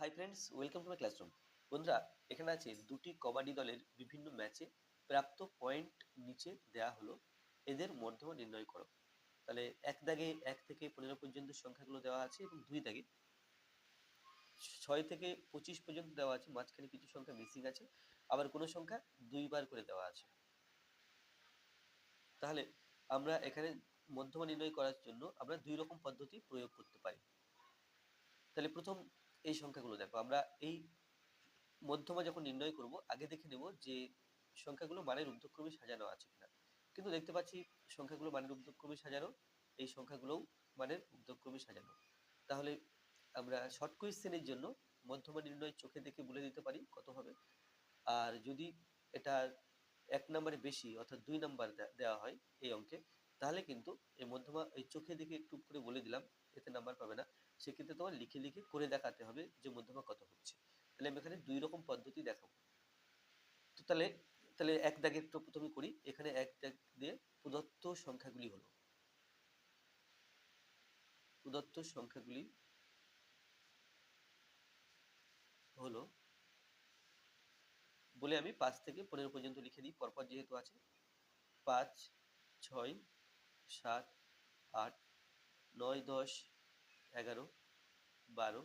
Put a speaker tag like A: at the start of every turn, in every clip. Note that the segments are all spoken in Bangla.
A: high friends welcome to my classroom বন্ধুরা এখানে আছে দুটি কবাডি দলের বিভিন্ন ম্যাচে প্রাপ্ত পয়েন্ট নিচে দেয়া হলো এদের মধ্যমা নির্ণয় করো তাহলে এক দাগে এক থেকে পনেরো পর্যন্ত সংখ্যাগুলো দেওয়া আছে এবং দুই দাগে ছয় থেকে পঁচিশ পর্যন্ত দেওয়া আছে মাঝখানে কিছু সংখ্যা মিসিং আছে আবার কোনো সংখ্যা দুইবার করে দেওয়া আছে তাহলে আমরা এখানে মধ্যমা নির্ণয় করার জন্য আমরা দুই রকম পদ্ধতি প্রয়োগ করতে পারি তাহলে প্রথম এই সংখ্যাগুলো দেখো আমরা এই মধ্যমা যখন নির্ণয় করব আগে দেখে নেব যে সংখ্যাগুলো মানের ঊর্ধ্বক্রমে সাজানো আছে কিনা কিন্তু দেখতে পাচ্ছি সংখ্যাগুলো মানের ঊর্ধ্বক্রমে সাজানো এই সংখ্যাগুলোও মানের ঊর্ধ্বক্রমে সাজানো তাহলে আমরা শর্ট কুইজ শ্রেণীর জন্য মধ্যমা নির্ণয় চোখে দেখে বলে দিতে পারি কত হবে আর যদি এটা এক নাম্বারে বেশি অর্থাৎ দুই নাম্বার দেওয়া হয় এই অঙ্কে তাহলে কিন্তু এই মধ্যমা এই চোখে দেখে একটু করে বলে দিলাম এতে নাম্বার পাবে না সেক্ষেত্রে তোমার লিখে লিখে করে দেখাতে হবে যে মধ্যমা কত হচ্ছে তাহলে আমি এখানে দুই রকম পদ্ধতি দেখাবো তো তাহলে তাহলে এক দাগের তো প্রথমে করি এখানে এক দাগ দিয়ে প্রদত্ত সংখ্যাগুলি হলো প্রদত্ত সংখ্যাগুলি হলো বলে আমি পাঁচ থেকে পনেরো পর্যন্ত লিখে দিই পরপর যেহেতু আছে পাঁচ ছয় সাত আট নয় দশ এগারো বারো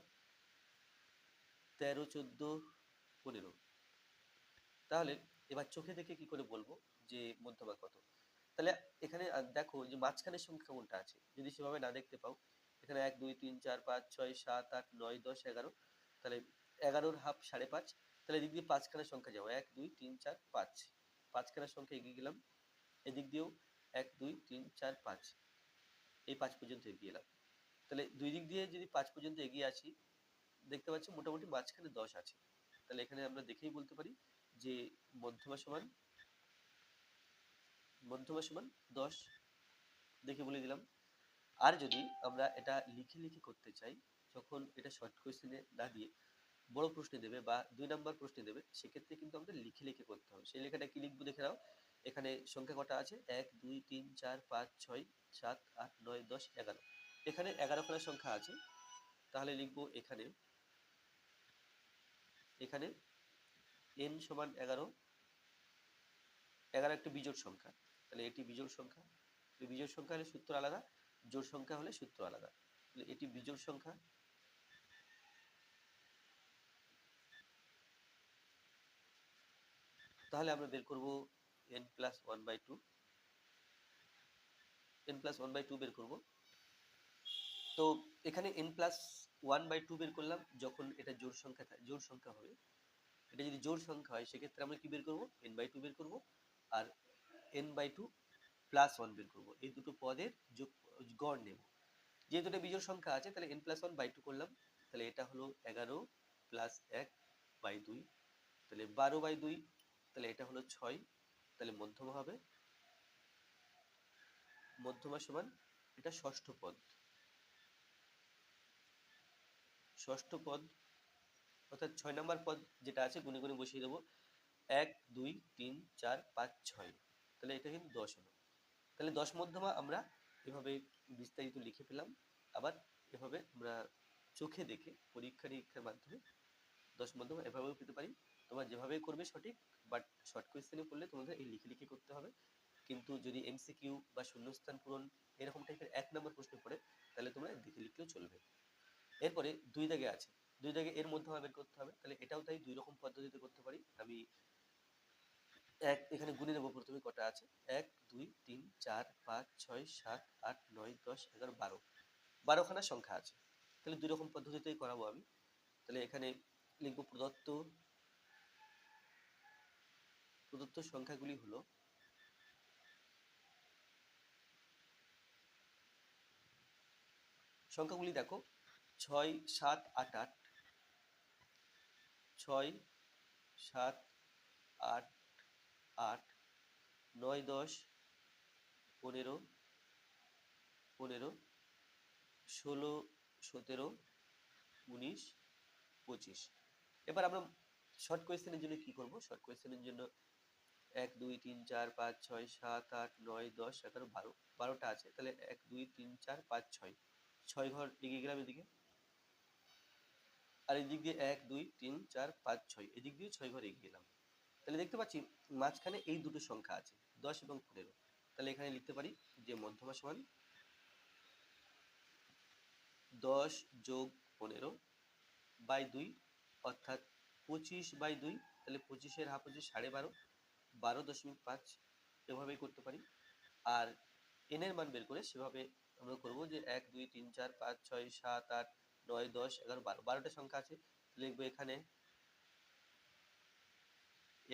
A: তেরো চোদ্দো পনেরো তাহলে এবার চোখে দেখে কি করে বলবো যে মধ্যভাগ কত তাহলে এখানে দেখো যে মাঝখানের সংখ্যা কোনটা আছে যদি সেভাবে না দেখতে পাও এখানে এক দুই তিন চার পাঁচ ছয় সাত আট নয় দশ এগারো তাহলে এগারোর হাফ সাড়ে পাঁচ তাহলে এদিক দিয়ে পাঁচখানা সংখ্যা যাবো এক দুই তিন চার পাঁচ পাঁচখানা সংখ্যা এগিয়ে গেলাম এদিক দিয়েও এক দুই তিন চার পাঁচ এই পাঁচ পর্যন্ত এগিয়ে গেলাম তাহলে দুই দিক দিয়ে যদি পাঁচ পর্যন্ত এগিয়ে আসি দেখতে পাচ্ছি মোটামুটি মাঝখানে দশ আছে তাহলে এখানে আমরা দেখেই বলতে পারি যে মধ্যমা সমান মধ্যমা সমান দশ দেখে বলে দিলাম আর যদি আমরা এটা লিখে লিখে করতে চাই যখন এটা শর্ট কোয়েশ্চেনে না দিয়ে বড় প্রশ্নে দেবে বা দুই নাম্বার প্রশ্নে দেবে সেক্ষেত্রে কিন্তু আমাদের লিখে লিখে করতে হবে সেই লেখাটা কি লিখবো দেখে নাও এখানে সংখ্যা কটা আছে এক দুই তিন চার পাঁচ ছয় সাত আট নয় দশ এগারো এখানে এগারো এগারোখানা সংখ্যা আছে তাহলে লিখব এখানে এখানে এন সমান এগারো এগারো একটি বিজোড় সংখ্যা তাহলে এটি বিজোড় সংখ্যা বিজোড় সংখ্যা হলে সূত্র আলাদা জোড় সংখ্যা হলে সূত্র আলাদা তাহলে এটি বিজোড় সংখ্যা তাহলে আমরা বের করব N plus one by two N plus one by two বের করবো তো এখানে N plus one by two বের করলাম যখন এটা জোর সংখ্যা জোর সংখ্যা হবে এটা যদি জোর সংখ্যা হয় সেক্ষেত্রে আমরা কি বের করব এন বাই টু বের করব আর N by two plus one বের করব এই দুটো পদের যোগ গড় নেব যেহেতু এটা বিজোড় সংখ্যা আছে তাহলে N plus one by two করলাম তাহলে এটা হলো এগারো প্লাস এক বাই দুই তাহলে বারো বাই দুই তাহলে এটা হলো ছয় তাহলে মধ্যমা হবে মধ্যমা সমান এটা ষষ্ঠ পদ ষষ্ঠ পদ অর্থাৎ ছয় নম্বর পদ যেটা আছে গুনে গুনে বসিয়ে দেবো এক দুই তিন চার পাঁচ ছয় তাহলে এটা কিন্তু দশ হলো তাহলে দশ মধ্যমা আমরা এভাবে বিস্তারিত লিখে পেলাম আবার এভাবে আমরা চোখে দেখে পরীক্ষা নিরীক্ষার মাধ্যমে দশ মধ্যমা এভাবেও পেতে পারি তোমরা যেভাবে করবে সঠিক বাট শর্ট কোয়েশ্চেনে পড়লে তোমাদের এই লিখে লিখে করতে হবে কিন্তু যদি এমসিকিউ বা শূন্যস্থান পূরণ এরকম টাইপের এক নম্বর প্রশ্ন পড়ে তাহলে তোমরা দেখে লিখলেও চলবে এরপরে দুই দাগে আছে দুই দাগে এর মধ্যে বের করতে হবে তাহলে এটাও তাই দুই রকম পদ্ধতিতে করতে পারি আমি এক এখানে গুনে নেবো প্রথমে কটা আছে এক দুই তিন চার পাঁচ ছয় সাত আট নয় দশ এগারো বারো বারোখানা সংখ্যা আছে তাহলে দুই রকম পদ্ধতিতেই করাবো আমি তাহলে এখানে লিখবো প্রদত্ত প্রদত্ত সংখ্যাগুলি হলো সংখ্যাগুলি দেখো ছয় সাত আট আট ছয় সাত আট আট নয় দশ পনেরো পনেরো ষোলো সতেরো উনিশ পঁচিশ এবার আমরা শর্ট কোয়েশ্চেনের জন্য কি করব শর্ট কোয়েশ্চেনের জন্য এক দুই তিন চার পাঁচ ছয় সাত আট নয় দশ এগারো বারো বারোটা আছে তাহলে এক দুই তিন চার পাঁচ ছয় ছয় ঘর এগিয়ে গেলাম এদিকে আর এদিক দিয়ে এক দুই তিন চার পাঁচ ছয় এদিক দিয়ে ছয় ঘর এগিয়ে গেলাম তাহলে দেখতে পাচ্ছি মাঝখানে এই দুটো সংখ্যা আছে দশ এবং পনেরো তাহলে এখানে লিখতে পারি যে মধ্যমা সমান দশ যোগ পনেরো বাই দুই অর্থাৎ পঁচিশ বাই দুই তাহলে পঁচিশের হাফ হচ্ছে সাড়ে বারো বারো দশমিক পাঁচ এভাবেই করতে পারি আর এনের মান বের করে সেভাবে আমরা করব যে এক দুই তিন চার পাঁচ ছয় সাত আট নয় দশ এগারো বারো বারোটা সংখ্যা আছে লিখবো এখানে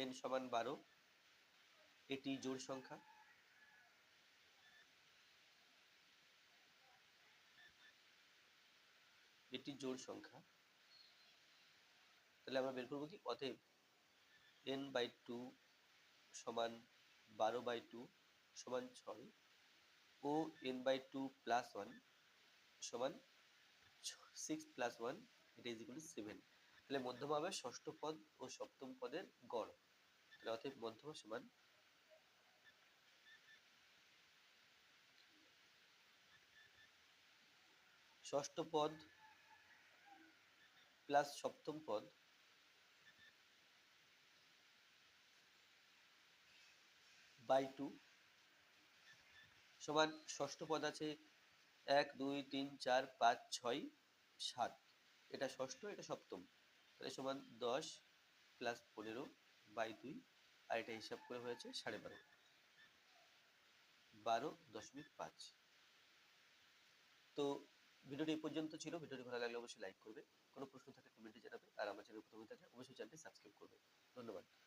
A: এন সমান বারো এটি জোড় সংখ্যা এটি জোড় সংখ্যা তাহলে আমরা বের করবো কি অতএব এন বাই টু সমান বারো বাই টু সমান ছয় ও N by two plus one সমান সিক্স প্লাস ওয়ান এটা ইজ ইকুয়াল টু সেভেন তাহলে মধ্যম হবে ষষ্ঠ পদ ও সপ্তম পদের গড় তাহলে অতএব মধ্যম সমান ষষ্ঠ পদ প্লাস সপ্তম পদ বাই টু সমান ষষ্ঠ পদ আছে এক দুই তিন চার পাঁচ ছয় সাত এটা ষষ্ঠ এটা সপ্তম তাহলে সমান দশ প্লাস পনেরো বাই দুই আর এটা হিসাব করে হয়েছে সাড়ে বারো বারো দশমিক পাঁচ তো ভিডিওটি এই পর্যন্ত ছিল ভিডিওটি ভালো লাগলে অবশ্যই লাইক করবে কোনো প্রশ্ন থাকলে কমেন্টে জানাবে আর আমার চ্যানেল প্রথমে থাকলে অবশ্যই চ্যানেলটি সাবস্ক্রাইব করবে ধন্যবাদ